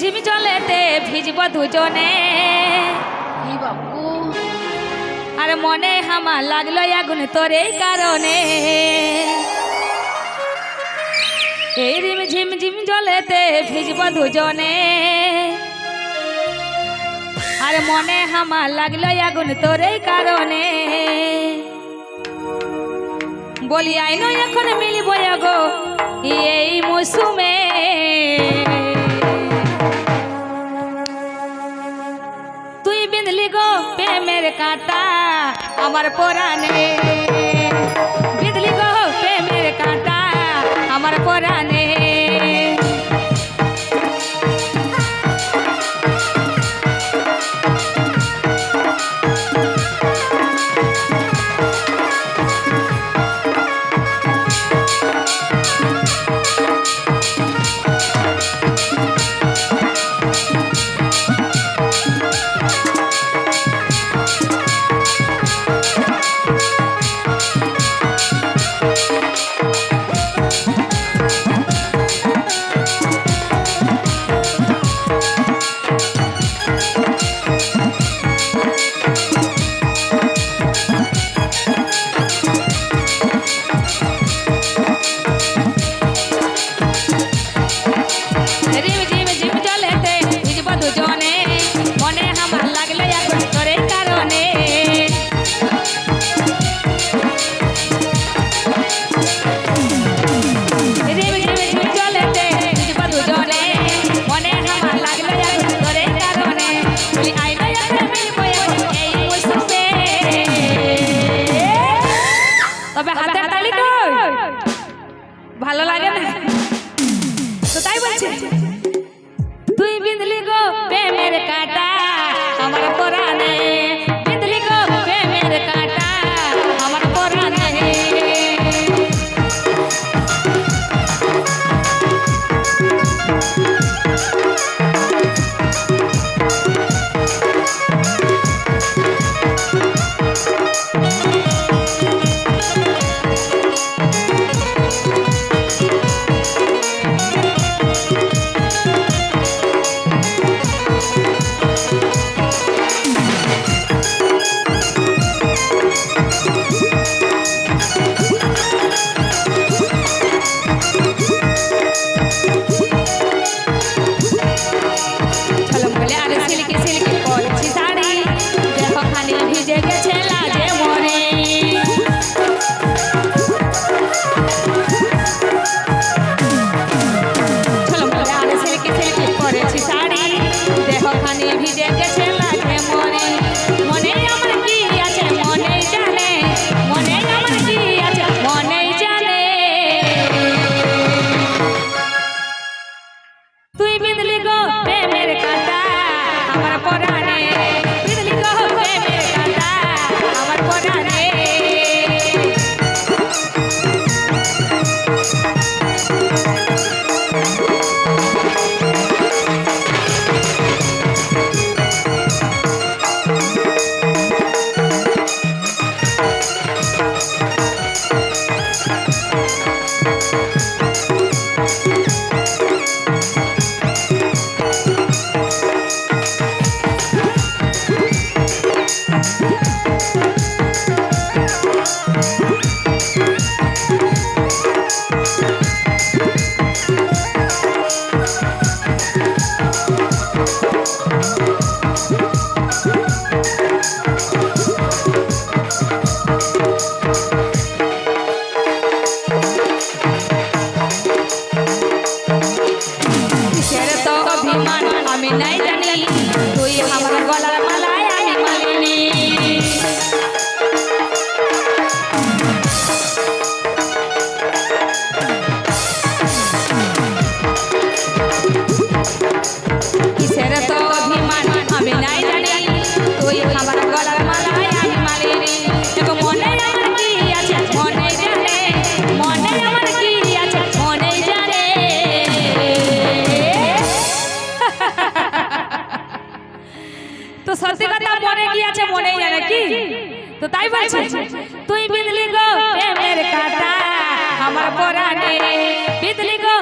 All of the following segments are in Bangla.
ঝিমঝিম জলেতে ভিজব দুজনে। বাবু আর মনে হামা লাগল আগুন তোর এই কারণে। এই রিম ঝিম ঝিম জলেতে ভিজব দুজনে। আর মনে হামা লাগল আগুন তোর এই কারণে। বলি, আইনো এখন মিলিব গো ইয়ে কাটা আমার পরাণে। কাটা আমার পরাণে কিসের তো অভিমান আমি নাই জানি। তুই আমার গলার মালায় আমি মালিনী মনেই নাকি? তো তাই বলছে তুই বিদলি গো প্রেমের কাটা আমার পরাণে। বিদলি গো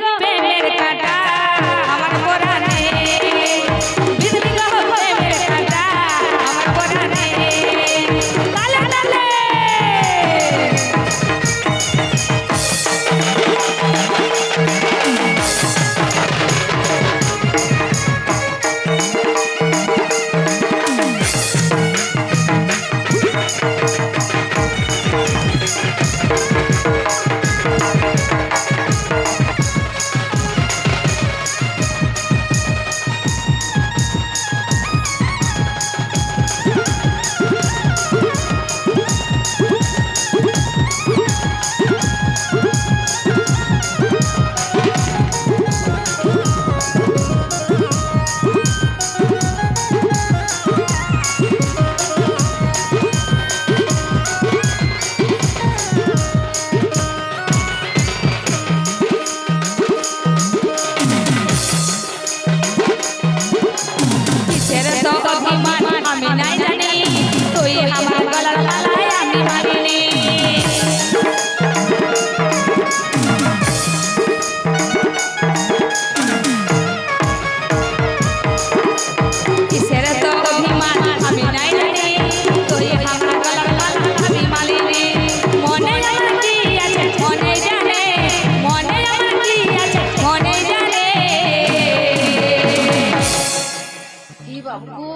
বাবু